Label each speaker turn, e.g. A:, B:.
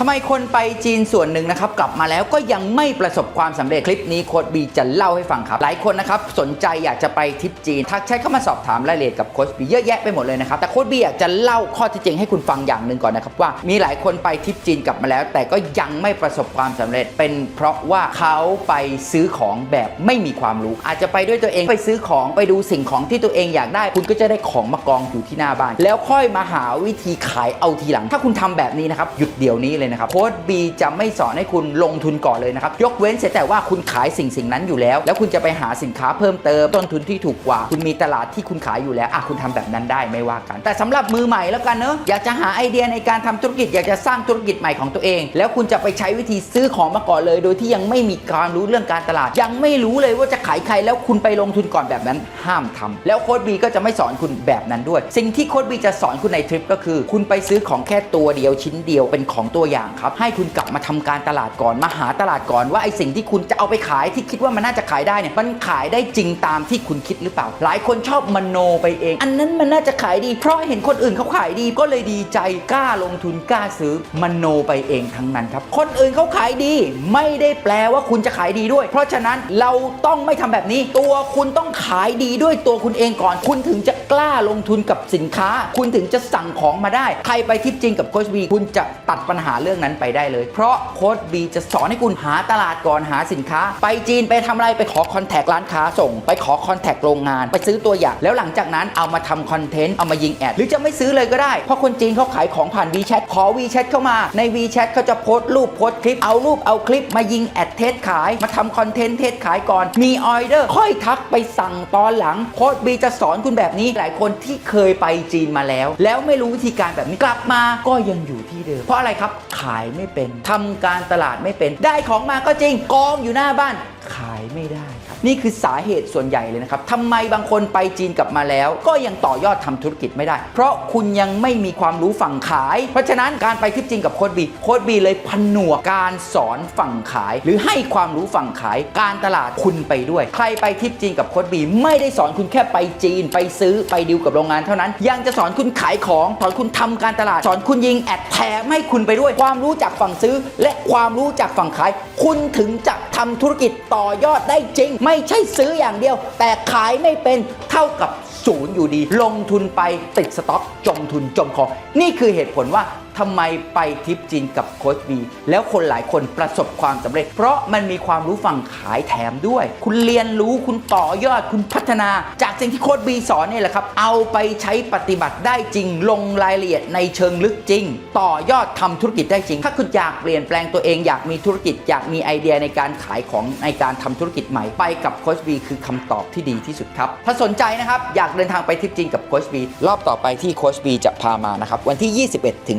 A: ทำไมคนไปจีนส่วนหนึ่งนะครับกลับมาแล้วก็ยังไม่ประสบความสำเร็จคลิปนี้โค้ดบีจะเล่าให้ฟังครับ หลายคนนะครับสนใจอยากจะไปทริปจีน ทักแชทเข้ามาสอบถามรายละเอียดกับโค้ชบีเยอะแยะไปหมดเลยนะครับ แต่โค้ชบีอยากจะเล่าข้อที่จริงให้คุณฟังอย่างหนึ่งก่อนนะครับว่ามีหลายคนไปทริปจีนกลับมาแล้ว แต่ก็ยังไม่ประสบความสำเร็จ เป็นเพราะว่าเขาไปซื้อของแบบไม่มีความรู้ อาจจะไปด้วยตัวเองไปซื้อของไปดูสิ่งของที่ตัวเองอยากได้ คุณก็จะได้ของมากองอยู่ที่หน้าบ้าน แล้วค่อยมาหาวิธีขายเอาทีหลัง ถ้าคุณทำแบบนี้นะครับหยุดเดี๋ยวนี้เลยนะครับโค้ดบีจะไม่สอนให้คุณลงทุนก่อนเลยนะครับ ยกเว้นเสียแต่ว่าคุณขายสิ่งสิ่งนั้นอยู่แล้ว แล้วคุณจะไปหาสินค้าเพิ่มเติมต้นทุนที่ถูกกว่า คุณมีตลาดที่คุณขายอยู่แล้วอะคุณทำแบบนั้นได้ไม่ว่ากัน แต่สำหรับมือใหม่แล้วกันเนอะอยากจะหาไอเดียในการทำธุรกิจ อยากจะสร้างธุรกิจใหม่ของตัวเอง แล้วคุณจะไปใช้วิธีซื้อของมาก่อนเลย โดยที่ยังไม่มีความรู้เรื่องการตลาด ยังไม่รู้เลยว่าจะขายใครแล้วคุณไปลงทุนก่อนแบบนั้นห้ามทำแล้วโค้ดบีก็จะไม่สอนคุณแบบนั้นด้วย สิ่งที่โค้ดบีจะสอนคุณในทริปก็คือ คุณไปซื้อของแค่ตัวเดียวชิ้นเดียวเป็นของตัวอย่างครับ ให้คุณกลับมาทำการตลาดก่อนมาหาตลาดก่อนว่าไอสิ่งที่คุณจะเอาไปขายที่คิดว่ามันน่าจะขายได้เนี่ยมันขายได้จริงตามที่คุณคิดหรือเปล่า หลายคนชอบมโนไปเอง อันนั้นมันน่าจะขายดี เพราะเห็นคนอื่นเขาขายดีก็เลยดีใจกล้าลงทุนกล้าซื้อมโนไปเองทั้งนั้นครับ คนอื่นเขาขายดี ไม่ได้แปลว่าคุณจะขายดีด้วย เพราะฉะนั้นเราต้องไม่ทำแบบนี้ ตัวคุณต้องขายดีด้วยตัวคุณเองก่อน คุณถึงจะกล้าลงทุนกับสินค้า คุณถึงจะสั่งของมาได้ ใครไปทิปจริงกับโคชบีคุณจะตัดปัญหาเรื่องนั้นไปได้เลย เพราะโค้ชบีจะสอนให้คุณหาตลาดก่อนหาสินค้า ไปจีนไปทำอะไรไปขอคอนแทคร้านค้าส่ง ไปขอคอนแทคโรงงาน ไปซื้อตัวอย่าง แล้วหลังจากนั้นเอามาทำคอนเทนต์เอามายิงแอด หรือจะไม่ซื้อเลยก็ได้ เพราะคนจีนเขาขายของผ่าน WeChat ขอ WeChat เข้ามาใน WeChat เขาจะโพสต์รูปโพสต์คลิปเอารูปเอาคลิปมายิงแอดเทสขายมาทำคอนเทนต์เทสขายก่อนมีออเดอร์ค่อยทักไปสั่งตอนหลังโค้ดบีจะสอนคุณแบบนี้หลายคนที่เคยไปจีนมาแล้ว แล้วไม่รู้วิธีการแบบนี้กลับมาก็ยังอยู่ที่ เดิมเพราะอะไรครับขายไม่เป็นทำการตลาดไม่เป็น ได้ของมาก็จริงกองอยู่หน้าบ้าน ขายไม่ได้ครับนี่คือสาเหตุส่วนใหญ่เลยนะครับทำไมบางคนไปจีนกลับมาแล้ว ก็ยังต่อยอดทำธุรกิจไม่ได้ เพราะคุณยังไม่มีความรู้ฝั่งขาย เพราะฉะนั้นการไปทริปจีนกับโค้ดบีโค้ดบีเลยผนวกการสอนฝั่งขาย หรือให้ความรู้ฝั่งขายการตลาดคุณไปด้วย ใครไปทริปจีนกับโค้ดบีไม่ได้สอนคุณแค่ไปจีน ไปซื้อไปดิวกับโรงงานเท่านั้น ยังจะสอนคุณขายของสอนคุณทำการตลาดสอนคุณยิงแอดแถมให้คุณไปด้วย ความรู้จากฝั่งซื้อ และความรู้จากฝั่งขาย คุณถึงจะ ทำธุรกิจต่อยอดได้จริง ไม่ใช่ซื้ออย่างเดียว แต่ขายไม่เป็นเท่ากับศูนย์อยู่ดี ลงทุนไปติดสต็อกจมทุนจมของนี่คือเหตุผลว่า ทำไมไปทริปจีนกับโค้ชบีแล้วคนหลายคนประสบความสำเร็จ เพราะมันมีความรู้ฝั่งขายแถมด้วย คุณเรียนรู้คุณต่อยอดคุณพัฒนา จากสิ่งที่โค้ชบีสอนนี่แหละครับ เอาไปใช้ปฏิบัติได้จริง ลงรายละเอียดในเชิงลึกจริง ต่อยอดทำธุรกิจได้จริง ถ้าคุณอยากเปลี่ยนแปลงตัวเองอยากมีธุรกิจอยากมีไอเดียในการขายของในการทำธุรกิจใหม่ไปกับโค้ชบีคือคำตอบที่ดีที่สุดครับถ้าสนใจนะครับอยากเดินทางไปทริปจริงกับโค้ชบีรอบต่อไปที่โค้ชบีจะพามานะครับวันที่ 21ถึง